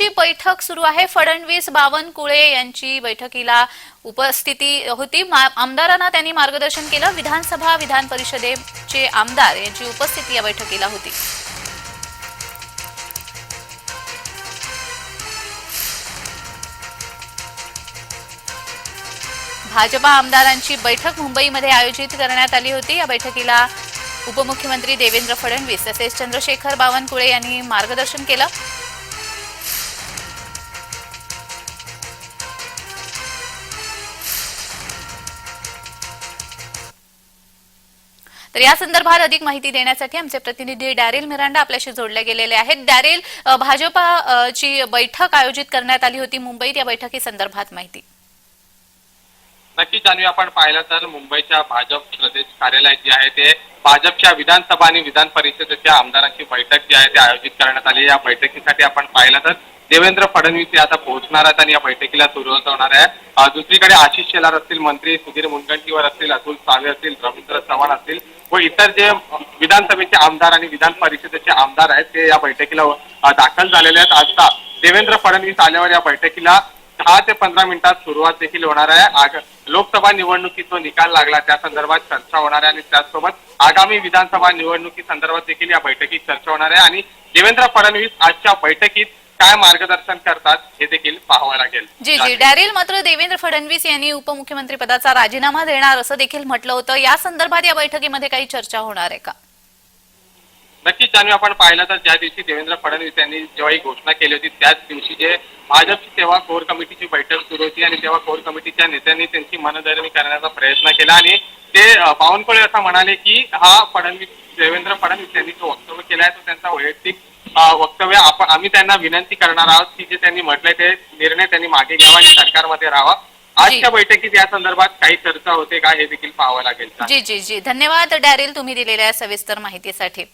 यांची बैठक सुरू आहे. फडणवीस बावनकुळे यांची बैठकीला उपस्थिती होती. आमदारांना त्यांनी मार्गदर्शन केलं. विधानसभा विधान परिषदेचे आमदार यांची उपस्थिती या बैठकीला होती. भाजपा आमदारांची बैठक मुंबईमध्ये आयोजित करण्यात आली होती. या बैठकीला उपमुख्यमंत्री देवेंद्र फडणवीस तसेच चंद्रशेखर बावनकुळे यांनी मार्गदर्शन केलं. तर या संदर्भात अधिक माहिती देण्यासाठी आमचे प्रतिनिधी डॅरिल मिरांडा आपल्याशी जोडले गेलेले आहेत. डॅरिल भाजपाची भाजपा ची बैठक आयोजित करण्यात आली होती मुंबईत. या बैठकी संदर्भात माहिती. नक्की जाणवी आपण पाहिलं तर मुंबईच्या भाजप प्रदेश कार्यालय जे आहे ते भाजपच्या विधानसभा आणि विधान परिषदेच्या आमदारांची बैठक जी आहे ती आयोजित करण्यात आली. या बैठकीसाठी आपण पाहिलं तर देवेंद्र फडणवीस हे आता पोहोचणार आहेत आणि या बैठकीला सुरुवात होणार आहे. दुसरीकडे आशिष शेलार असतील मंत्री सुधीर मुनगंटीवर असतील अतुल सावे असतील रवींद्र चव्हाण असतील व इतर जे विधानसभेचे आमदार आणि विधान परिषदेचे आमदार आहेत ते या बैठकीला दाखल झालेले आहेत. आता देवेंद्र फडणवीस आल्यावर या बैठकीला दहा ते पंधरा मिनिटात सुरुवात देखील होणार आहे. आग लोकसभा निवडणुकीत जो निकाल लागला. त्या संदर्भात चर्चा होणार आहे आणि त्याचसोबत आगामी विधानसभा निवडणुकी संदर्भात देखील या बैठकीत चर्चा होणार आहे. आणि देवेंद्र फडणवीस आजच्या बैठकीत काय मार्गदर्शन करतात हे देखील पाहावं लागेल. जी जी. डॅरिल मात्र देवेंद्र फडणवीस यांनी उपमुख्यमंत्री पदाचा राजीनामा देणार असं देखील म्हटलं होतं. या संदर्भात या बैठकीमध्ये काही चर्चा होणार आहे का? नक्कीच जाणवी आपण पाहिलं तर ज्या दिवशी देवेंद्र फडणवीस यांनी जेव्हा ही घोषणा केली होती त्याच दिवशी जे भाजपची तेव्हा कोर कमिटीची बैठक सुरू होती आणि तेव्हा कोर कमिटीच्या नेत्यांनी त्यांची मनधरणी करण्याचा प्रयत्न केला आणि ते बावनकुळे असं म्हणाले की हा फडणवीस देवेंद्र फडणवीस यांनी जो वक्तव्य केलाय तो त्यांचा वैयक्तिक वक्तव्य आपण आम्ही त्यांना विनंती करणार आहोत की जे त्यांनी म्हटलंय ते निर्णय त्यांनी मागे घ्यावा आणि सरकारमध्ये राहावा. आजच्या बैठकीत या संदर्भात काही चर्चा होते का हे देखील पाहावं लागेल. जी जी जी. धन्यवाद डॅरिल तुम्ही दिलेल्या सविस्तर माहितीसाठी.